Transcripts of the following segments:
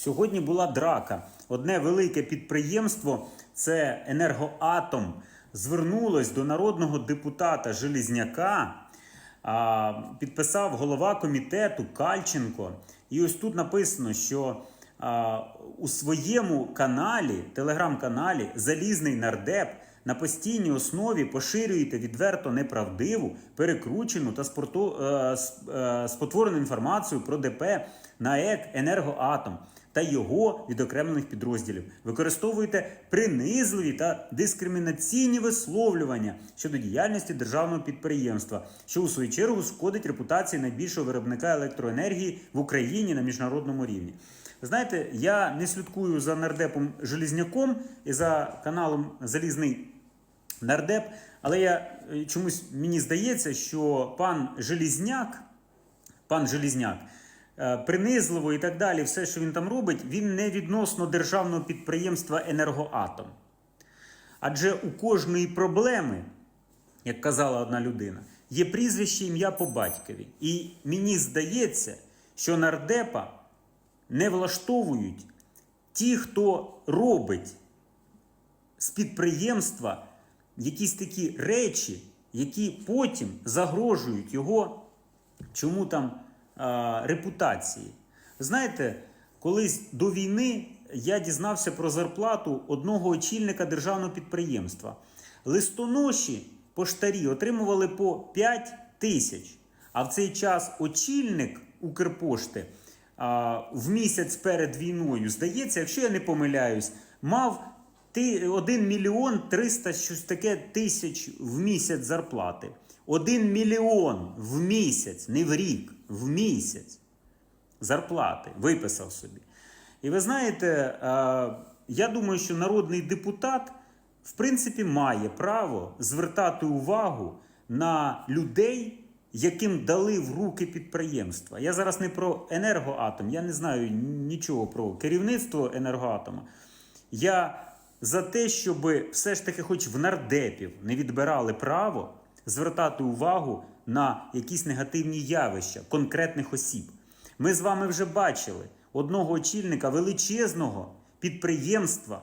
Сьогодні була драка. Одне велике підприємство, це енергоатом, звернулось до народного депутата Желізняка. Підписав голова комітету Кальченко. І ось тут написано, що у своєму каналі, телеграм-каналі, Залізний нардеп на постійній основі поширюєте відверто неправдиву, перекручену та спорту, е, е, спотворену інформацію про ДП НАЕК Енергоатом та його відокремлених підрозділів. Використовуєте принизливі та дискримінаційні висловлювання щодо діяльності державного підприємства, що у свою чергу шкодить репутації найбільшого виробника електроенергії в Україні на міжнародному рівні. Знаєте, я не слідкую за нардепом Желізняком і за каналом Залізний нардеп, але я е, чомусь мені здається, що пан Желізняк, пан Желізняк, е, принизливо і так далі, все, що він там робить, він не відносно державного підприємства Енергоатом. Адже у кожної проблеми, як казала одна людина, є прізвище ім'я по батькові. І мені здається, що нардепа не влаштовують ті, хто робить з підприємства якісь такі речі, які потім загрожують його чому там а, репутації. Знаєте, колись до війни я дізнався про зарплату одного очільника державного підприємства. Листоноші поштарі отримували по 5 тисяч. А в цей час очільник Укрпошти в місяць перед війною, здається, якщо я не помиляюсь, мав 1 мільйон 300 щось таке тисяч в місяць зарплати. 1 мільйон в місяць, не в рік, в місяць зарплати виписав собі. І ви знаєте, я думаю, що народний депутат, в принципі, має право звертати увагу на людей, яким дали в руки підприємства. Я зараз не про енергоатом, я не знаю нічого про керівництво енергоатома. Я за те, щоб все ж таки, хоч в нардепів не відбирали право звертати увагу на якісь негативні явища конкретних осіб. Ми з вами вже бачили одного очільника величезного підприємства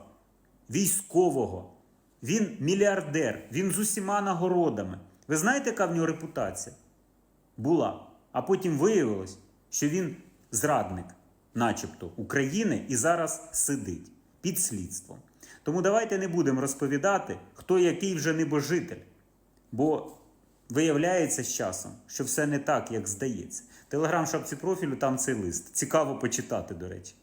військового. Він мільярдер, він з усіма нагородами. Ви знаєте, яка в нього репутація? Була. А потім виявилось, що він зрадник, начебто, України і зараз сидить під слідством. Тому давайте не будемо розповідати, хто який вже небожитель. Бо виявляється з часом, що все не так, як здається. Телеграм шапці профілю там цей лист. Цікаво почитати, до речі.